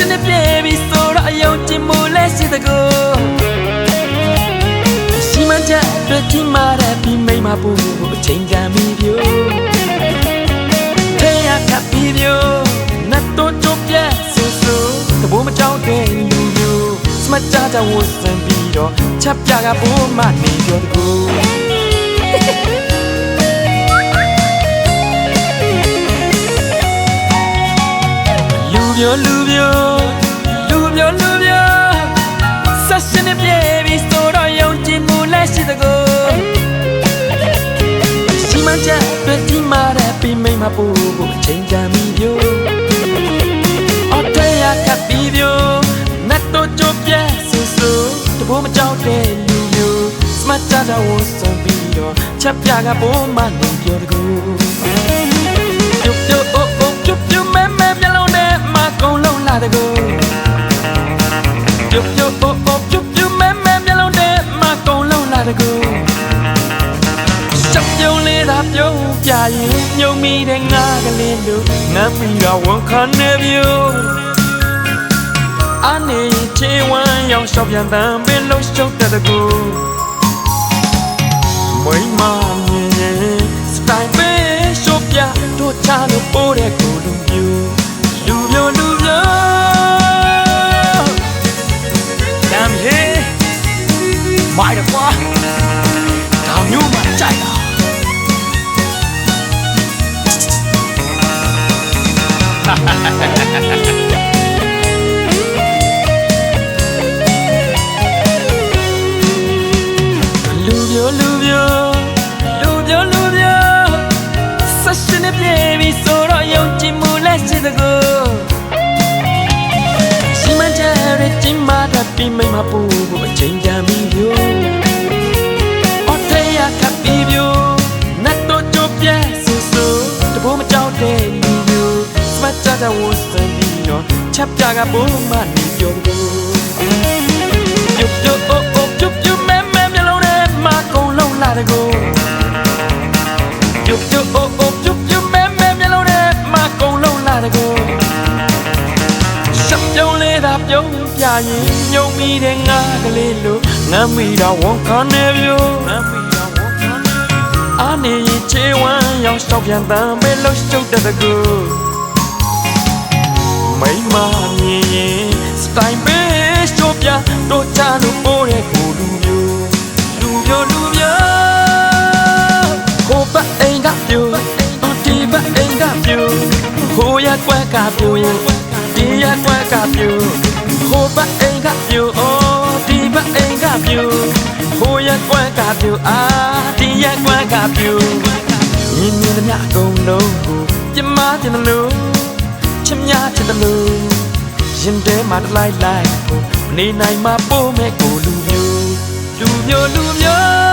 ဆက်ရှင်နေပြေပြီဆိုတော့အယုံကြည်မှုလဲရှိတဲ့ကိုရှိမှချက်တွေ့ကြည့်မှတဲ့ပြီးမိမပူအချိန်ကမီပြိုထဲရကပ်ပြီးပြိုနတ်တို့ကြပြဲဆူဆူတဘိုးမကြောက်တဲ့လူမျိုးစမကြကြဝစံပြီးတော့ချက်ပြကဘိုးမနေပြောတကူ မျိုးလူမျိုးလူမျိုးလူမျိုးဆက်ရှင်နေပြေပြီဆိုတော့ယုံကြည်မှုလက်ရှိတကူရှိမှချက်တွေ့ကြည့်မှတဲ့ပြီးမိမပူဖို့အချိန်ကြာမီပြိုအော်တဲ့ရကပ်ပြီးပြိုနတ်တို့ကြပြဲဆူဆူတဘိုးမကြောက်တဲ့လူမျိုးစမတ်ကြကြဝစံပြီးတော့ချက်ပြကဘိုးမနေပြောတကူပြုတ်ပြုတ်အိုးအိုးပြုတ် တဲ့ကိုချက်ပြုံးလေးသာပြုံးပြရင်ညုံမိတဲ့ငါကလေးတို့ငမ်းမိတော့ဝန်ခံနေပြီအနေချေဝမ်းရောက်ရှောက်ပြန်တမ်းပင်လုံးရှုပ်တဲ့ကို မိုက်တော့ကွာဒါမျိုးမှကြိုက်တာလူမျိုးလူမျိုးလူမျိုးလူမျိုးဆက်ရှင်နေပြေပြီဆိုတော့ယုံကြည်မှုလက်ရှိတဲ့ကိုရှိမှကြရတဲ့မတာပြီးမိမပူ စမတ်ကြကြဝစံပြီးတော့ချက်ပြကဘိုးမနေပြောတဲ့ကိုပြုတ်ပြုတ်အိုးအိုးပြုတ်ပြုတ်မဲမဲမျက်လုံးထဲမှာကုံလုံးလာတဲ့ကိုပြုတ်ပြုတ်အိုးအိုးပြုတ်ပြုတ်မဲမဲမျက်လုံးထဲမှာကုံလုံးလာတဲ့ကိုရှပ်ပြုံးလေးသာပြုံးပြရင်ညုံမိတဲ့ငါကလေးလို့ငမ်းမိတော့ဝန်ခံနေပြိုငမ်းမိတော့ဝန်ခံနေအာနေရင်ချေဝမ်းရောက်ရှောက်ပြန်တမ်းပဲလို့ရှုပ်တဲ့ကို မိမမြင်ရင်စတိုင်ပဲရှုပ်ပြတော့ချလို့ပိုးတဲ့ကိုလူမျိုးလူမျိုးလူမျိုးဟိုဘအိမ်ကပြိုအော်ဒီဘအိမ်ကပြိုဟိုရကွက်ကပြိုဒီရကွက်ကပြိုဟိုဘအိမ်ကပြိုအော်ဒီဘအိမ်ကပြိုဟိုရကွက်ကပြိုအာဒီရကွက်ကပြိုမြင်မြင်သမျှအကုန်လုံးကိုပြမတင်တယ်လို့ ချင်များချင်တယ်လို့ရင်ထဲမှာတလိုက်လိုက်ကိုမနေနိုင်မှပို့မဲ့ကိုလူမျိုးလူမျိုးလူမျိုး